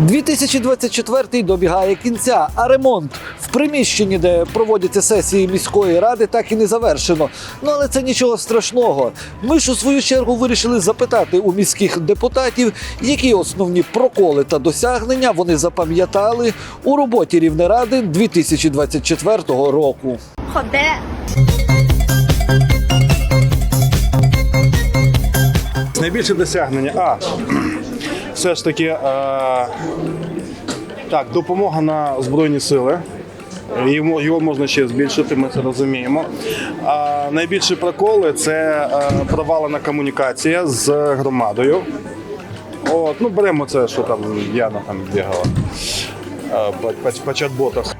2024 добігає кінця, а ремонт в приміщенні, де проводяться сесії міської ради, так і не завершено. Ну але це нічого страшного. Ми ж у свою чергу вирішили запитати у міських депутатів, які основні проколи та досягнення вони запам'ятали у роботі Рівнеради 2024 року. Ходе Найбільше досягнення. А все ж таки, е, так, допомога на Збройні сили. Його, можна ще збільшити, ми це розуміємо. А найбільші проколи це е, провалена комунікація з громадою. От, ну беремо це, що там Яна там бігала е, по, по, чат-ботах.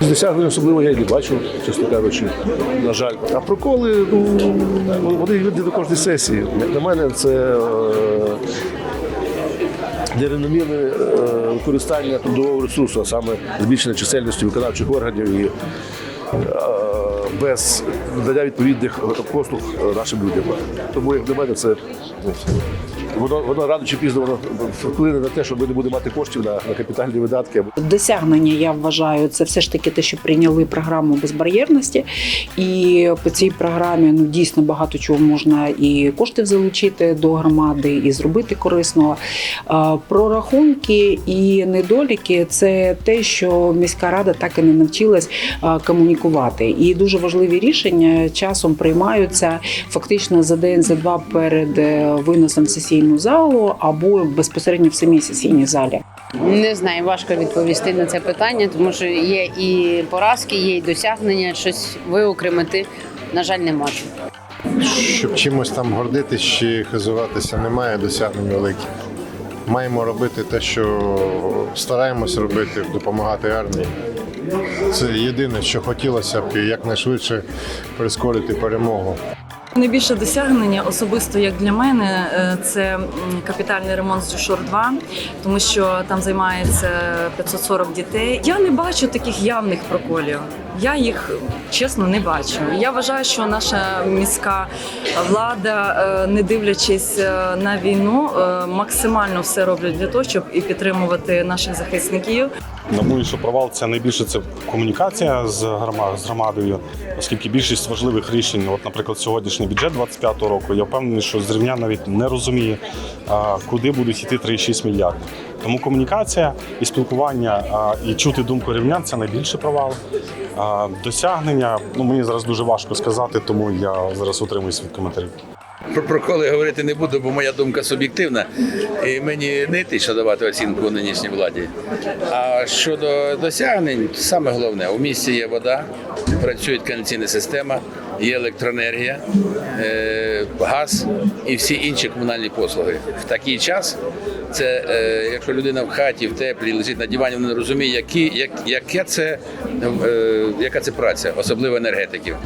Досягнень особливо я і не бачу, чесно кажучи, на жаль. А проколи, ну, вони йдуть до кожної сесії. На мене, це е, нерівномірне е, використання трудового ресурсу, а саме збільшення чисельності виконавчих органів і е, без надання відповідних послуг нашим людям. Тому, як для мене, це ну, воно, воно рано чи пізно воно вплине на те, що ми не будемо мати коштів на, на капітальні видатки. Досягнення я вважаю, це все ж таки те, що прийняли програму безбар'єрності, і по цій програмі ну дійсно багато чого можна і коштів залучити до громади, і зробити корисного. Прорахунки і недоліки це те, що міська рада так і не навчилась комунікувати. І дуже важливі рішення часом приймаються фактично за день, за два перед е, виносом в сесійну залу або безпосередньо в самій сесійній залі. Не знаю, важко відповісти на це питання, тому що є і поразки, є і досягнення. Щось виокремити, на жаль, не можу. щоб чимось там гордитись чи хизуватися, немає досягнень великих. Маємо робити те, що стараємось робити, допомагати армії. Це єдине, що хотілося б якнайшвидше прискорити перемогу. Найбільше досягнення особисто як для мене е, це капітальний ремонт з Дюшор 2, тому що там займається 540 дітей. Я не бачу таких явних проколів. Я їх чесно не бачу. Я вважаю, що наша міська влада, е, не дивлячись е, на війну, максимально все роблять для того, щоб і підтримувати наших захисників. На що провал це найбільше це комунікація з громадою, оскільки більшість важливих рішень, от, наприклад, сьогоднішній бюджет 25-го року, я впевнений, що зрівня навіть не розуміє, куди будуть йти 3,6 мільярдів. Тому комунікація і спілкування і чути думку рівнян це найбільший провал. Досягнення, ну мені зараз дуже важко сказати, тому я зараз утримуюсь від коментарів. Про проколи говорити не буду, бо моя думка суб'єктивна. І мені не етично давати оцінку нинішній владі. А щодо досягнень, саме головне, у місті є вода, працює каналізаційна система, є електроенергія, е, газ і всі інші комунальні послуги. В такий час це е, якщо людина в хаті, в теплі, лежить на дивані, вона не розуміє, які, як, яке це, е, яка це праця, особливо енергетиків.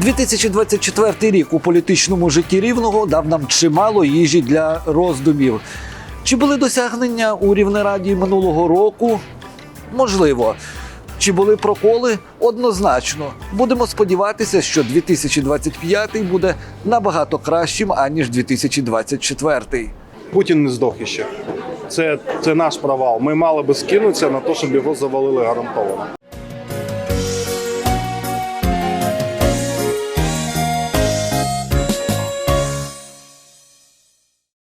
2024 рік у політичному житті рівного дав нам чимало їжі для роздумів. Чи були досягнення у Рівнераді минулого року? Можливо. Чи були проколи? Однозначно. Будемо сподіватися, що 2025 буде набагато кращим, аніж 2024. Путін не здох іще. Це, це наш провал. Ми мали би скинутися на те, щоб його завалили гарантовано.